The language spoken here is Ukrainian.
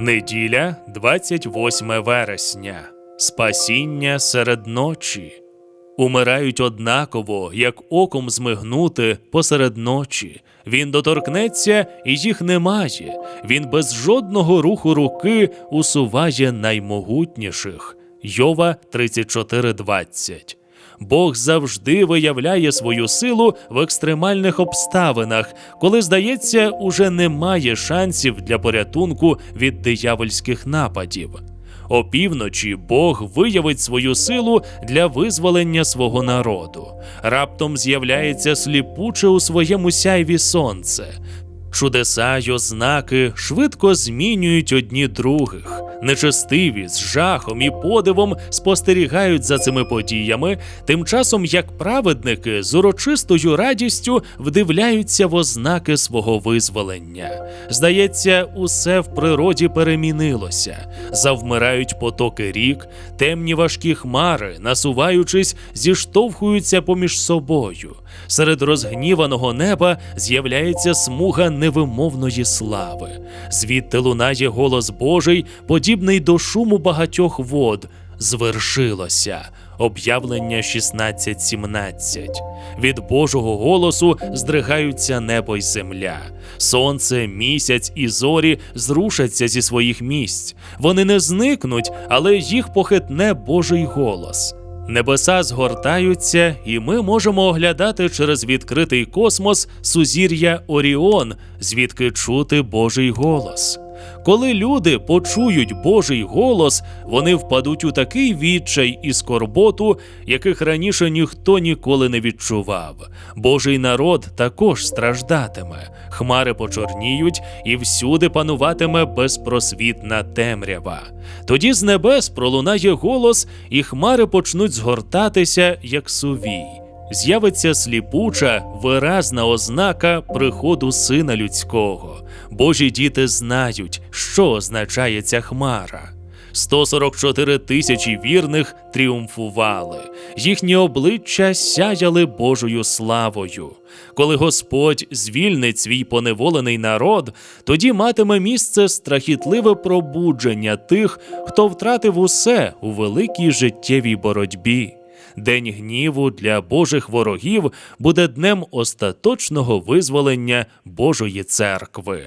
Неділя, 28 вересня. Спасіння серед ночі. Умирають однаково, як оком змигнути посеред ночі. Він доторкнеться, і їх немає. Він без жодного руху руки усуває наймогутніших. Йова 34.20 Бог завжди виявляє свою силу в екстремальних обставинах, коли, здається, уже немає шансів для порятунку від диявольських нападів. Опівночі Бог виявить свою силу для визволення свого народу. Раптом з'являється сліпуче у своєму сяйві сонце. Чудеса й ознаки швидко змінюють одні других. Нечестиві з жахом і подивом спостерігають за цими подіями, тим часом як праведники з урочистою радістю вдивляються в ознаки свого визволення. Здається, усе в природі перемінилося. Завмирають потоки рік, темні важкі хмари, насуваючись, зіштовхуються поміж собою. Серед розгніваного неба з'являється смуга невимовної слави. Звідти лунає голос Божий, подібний до шуму багатьох вод. Звершилося. Об'явлення 16.17. Від Божого голосу здригаються небо й земля. Сонце, місяць і зорі зрушаться зі своїх місць. Вони не зникнуть, але їх похитне Божий голос. Небеса згортаються, і ми можемо оглядати через відкритий космос сузір'я Оріон, звідки чути Божий голос. Коли люди почують Божий голос, вони впадуть у такий відчай і скорботу, яких раніше ніхто ніколи не відчував. Божий народ також страждатиме, хмари почорніють, і всюди пануватиме безпросвітна темрява. Тоді з небес пролунає голос, і хмари почнуть згортатися, як сувій. З'явиться сліпуча, виразна ознака приходу сина людського. Божі діти знають, що означає ця хмара. 144 тисячі вірних тріумфували, їхні обличчя сяяли Божою славою. Коли Господь звільнить свій поневолений народ, тоді матиме місце страхітливе пробудження тих, хто втратив усе у великій життєвій боротьбі. День гніву для Божих ворогів буде днем остаточного визволення Божої церкви.